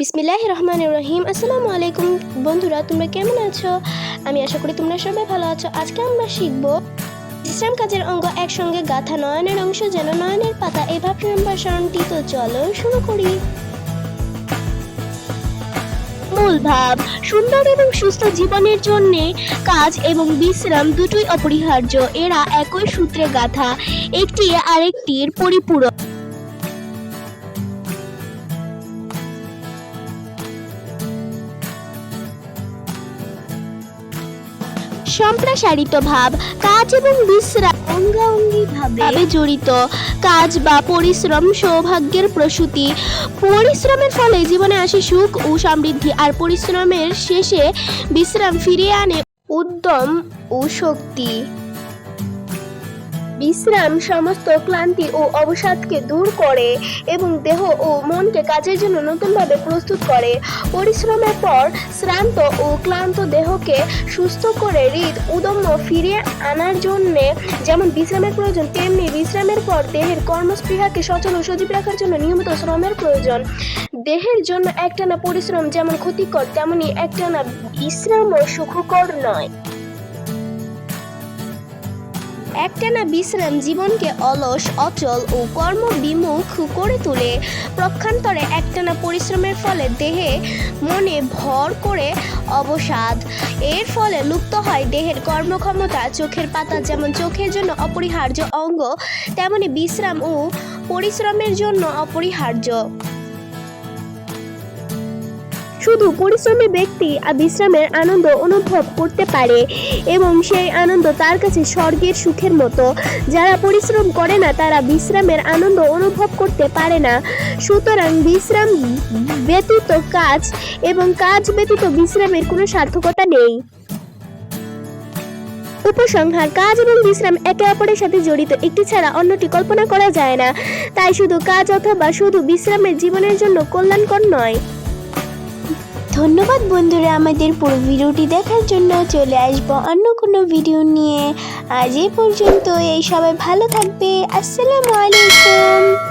বিসমিল্লাহ রহমান রহিম আসসালামু আলাইকুম বন্ধুরা, তোমরা কেমন আছো? আমি আশা করি তোমরা সবাই ভালো আছো। আজকে আমরা শিখব বিশ্রাম কাজের অঙ্গ একসঙ্গে গাথা নয়নের অংশ যেন নয়নের পাতা এই ভাব সম্ভাষণটি তো চলো শুরু করি। মূল ভাব, সুন্দর এবং সুস্থ জীবনের জন্য কাজ এবং বিশ্রাম দুটোই অপরিহার্য। এরা একই সূত্রে গাথা, একটি আরেকটির পরিপূরক। সম্প্রসারিত ভাব, কাজ এবং বিশ্রাম অঙ্গাঙ্গিভাবে জড়িত। কাজ বা পরিশ্রম সৌভাগ্যের প্রসূতি। পরিশ্রমের ফলে জীবনে আসে সুখ ও সমৃদ্ধি, আর পরিশ্রমের শেষে বিশ্রাম ফিরিয়ে আনে উদ্যম ও শক্তি। বিশ্রাম, সমস্ত ক্লান্তি ও অবসাদকে দূর করে এবং দেহ ও মনকে কাজের জন্য নতুনভাবে প্রস্তুত করে। পরিশ্রমের পর শ্রান্ত ও ক্লান্ত দেহকে সুস্থ করে হৃদ উদম্য ফিরিয়ে আনার জন্যে যেমন বিশ্রামের প্রয়োজন, তেমনি বিশ্রামের পর দেহের কর্মস্পৃহাকে সচল ও সজীব রাখার জন্য নিয়মিত শ্রমের প্রয়োজন। দেহের জন্য একটানা পরিশ্রম যেমন ক্ষতিকর, তেমনি একটানা বিশ্রামও সুখকর নয়। একটানা বিশ্রাম জীবনকে অলস, অচল ও কর্মবিমুখ করে তোলে। প্রক্ষান্তরে একটানা পরিশ্রমের ফলে দেহে, মনে ভর করে অবসাদ। এর ফলে লুপ্ত হয় দেহের কর্মক্ষমতা, চোখের পাতা যেমন চোখের জন্য অপরিহার্য অঙ্গ, তেমনি বিশ্রাম ও পরিশ্রমের জন্য অপরিহার্য। শুধু পরিশ্রমী ব্যক্তি বিশ্রামের আনন্দ অনুভব করতে পারে এবং সেই আনন্দ তার কাছে স্বর্গের সুখের মতো। যারা পরিশ্রম করে না, তারা বিশ্রামের আনন্দ অনুভব করতে পারে না। সুতরাং বিশ্রাম ব্যতীত কাজ এবং কাজ ব্যতীত বিশ্রামের কোনো সার্থকতা নেই। উপসংহার, কাজ এবং বিশ্রাম একে অপরের সাথে জড়িত, একটি ছাড়া অন্যটি কল্পনা করা যায় না। তাই শুধু কাজ অথবা শুধু বিশ্রামের জীবনের জন্য কল্যাণকর নয়। ধন্যবাদ বন্ধুরা আমাদের পুরো ভিডিওটি দেখার জন্য চলে আসব অন্য কোনো ভিডিও নিয়ে। আজ এই পর্যন্ত এই সবাই ভালো থাকবে। আসসালামু আলাইকুম।